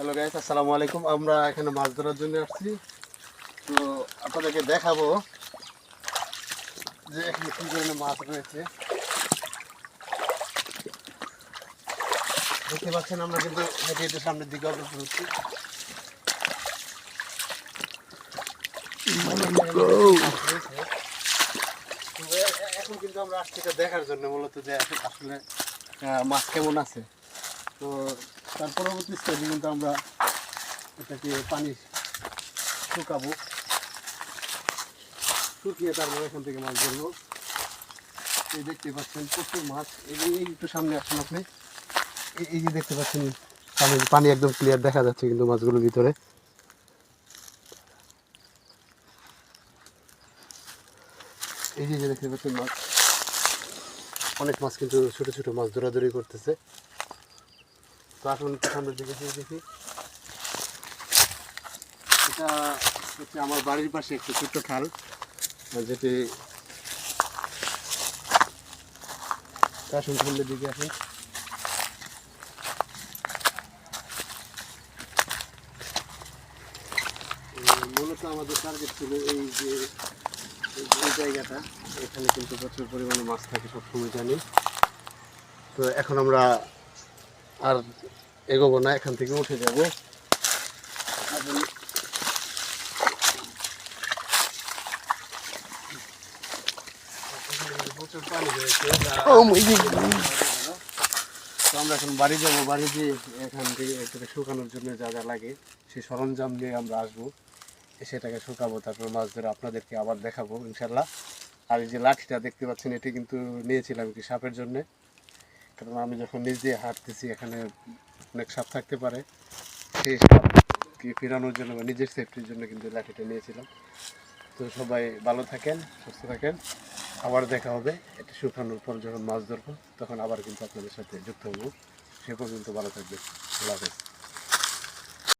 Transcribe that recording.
Hello guys আসসালামু আলাইকুম। আমরা এখানে মাছ ধরার জন্য আসছি। তো আপনাদেরকে দেখাবো যে এখানে কি ধরনের মাছ রয়েছে। দেখতে পাচ্ছেন আমরা কিন্তু হেঁটে হেঁটে সামনের দিকে অগ্রসর হচ্ছি। এখন কিন্তু আমরা আসছি দেখার জন্য মূলত যে আসলে- মাছ কেমন আছে। তো তার পরবর্তী স্টেজে কিন্তু আমরা এটাকে পানি শুকাবো। শুকিয়ে তারপরে এখান থেকে মাছ ধরবো। এই দেখতে পাচ্ছেন প্রচুর মাছ। এই একটু সামনে আসুন আপনি। এই- যে দেখতে পাচ্ছেন পানি পানি একদম ক্লিয়ার দেখা যাচ্ছে কিন্তু মাছগুলোর ভিতরে। এই যে যে দেখতে পাচ্ছেন মাছ। অনেক মাছ কিন্তু ছোট ছোট মাছ দৌড়াদৌড়ি করতেছে। তো আসুন সামনের দিকে দেখি। এটা হচ্ছে আমার বাড়ির পাশে একটু ছোট্ট খাল যেটি আসুন সামনের দিকে আসুন মূলত আমাদের টার্গেট ছিল এই যে, এই জায়গাটা। এখানে কিন্তু প্রচুর পরিমাণে মাছ থাকে, সবসময় জানি। তো এখন আমরা আর এগোবো না এখান থেকে উঠে যাব। আমরা এখন বাড়ি যাব বাড়ি গিয়ে এখান থেকে শুকানোর জন্য যা যা লাগে সেই সরঞ্জাম নিয়ে আমরা আসব। এসে এটাকে শুকাবো তারপর মাছ ধরে আপনাদেরকে আবার দেখাবো ইনশাল্লাহ। আর এই যে লাঠিটা দেখতে পাচ্ছেন এটি কিন্তু নিয়েছিলাম কি সাপের জন্যে। কারণ আমি যখন নিজ হাঁটতেছি, এখানে অনেক সাপ থাকতে পারে। সেই সাপকে ফেরানোর জন্য বা নিজের সেফটির জন্য কিন্তু লাঠিটা নিয়েছিলাম। তো সবাই ভালো থাকেন, সুস্থ থাকেন। আবার দেখা হবে। এটা শুকানোর পর যখন মাছ ধরবো, তখন আবার কিন্তু আপনাদের সাথে যুক্ত হব। সে পর্যন্ত ভালো থাকবে আল্লাহ হাফেজ।